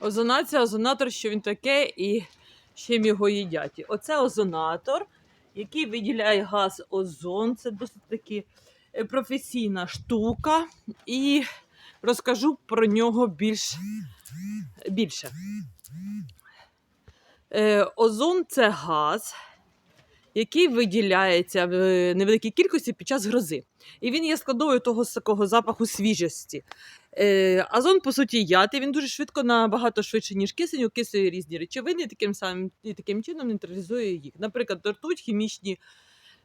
Озонація, озонатор, що він таке і чим його їдять. Оце озонатор, який виділяє газ озон. Це досить таки е, професійна штука. І розкажу про нього більш, більше. Е, озон це газ, який виділяється в е, невеликій кількості під час грози. І він є складовою того такого запаху свіжості. Е, Азон, по суті, яд, і він дуже швидко, набагато швидше, ніж кисень, окислює різні речовини, таким самим і таким чином нейтралізує їх. Наприклад, ртуть, хімічні е,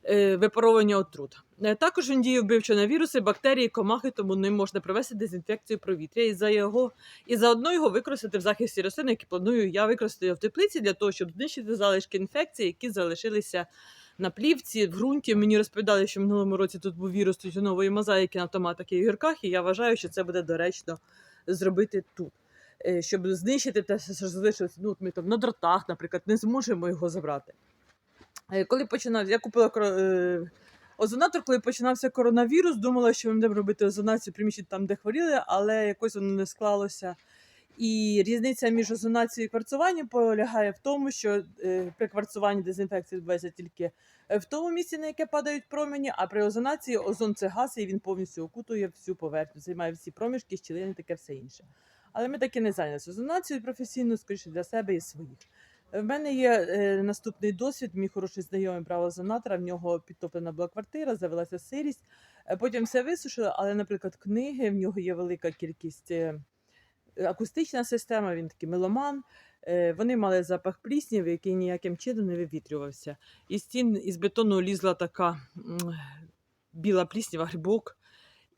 випаровування отрут. Е, також він діє вбивчо на віруси, бактерії, комахи, тому ним можна провести дезінфекцію повітря і за його і заодно його використати в захисті рослин, які планую я використати в теплиці для того, щоб знищити залишки інфекції, які залишилися на плівці, в ґрунті. Мені розповідали, що в минулому році тут був вірус тютюнової мозаїки на томатах і огірках, і я вважаю, що це буде доречно зробити тут. Е, Щоб знищити те, що залишилося, ну, ми там на дротах, наприклад, не зможемо його забрати. Е, Коли починав, я купила е, озонатор, коли починався коронавірус, думала, що ми будемо робити озонацію приміщень там, де хворіли, але якось воно не склалося. І різниця між озонацією і кварцуванням полягає в тому, що е, при кварцуванні дезінфекція відбувається тільки в тому місці, на яке падають промені, а при озонації озон це газ, і він повністю окутує всю поверхню, займає всі проміжки, щілини, таке все інше. Але ми таки не зайнялися озонацією професійно, скоріше для себе і своїх. В мене є е, наступний досвід. Мій хороший знайомий брав озонатора, в нього підтоплена була квартира, завелася сирість. Е, Потім все висушили, але, наприклад, книги, в нього є велика кількість е, акустична система, він такий меломан. Е, Вони мали запах пліснів, який ніяким чином не вивітрювався. Із стін із бетону лізла така м, біла пліснява грибок.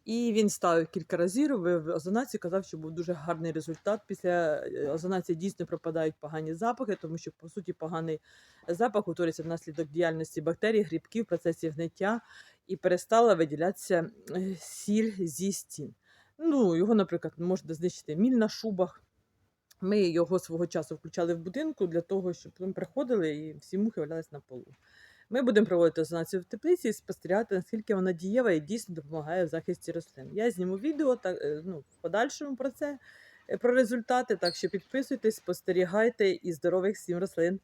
І він ставив кілька разів, робив озонацію, казав, що був дуже гарний результат. Після е, озонації дійсно пропадають погані запахи, тому що, по суті, поганий запах утворюється внаслідок діяльності бактерій, грибків в процесі гниття і перестала виділятися е, сіль зі стін. Ну, його, наприклад, можна знищити міль на шубах. Ми його свого часу включали в будинку для того, щоб ми приходили і всі мухи валялись на полу. Ми будемо проводити озонацію в теплиці і спостерігати, наскільки вона дієва і дійсно допомагає в захисті рослин. Я зніму відео так, е, ну, в подальшому про це, е, про результати. Так що підписуйтесь, спостерігайте і здорових всім рослин.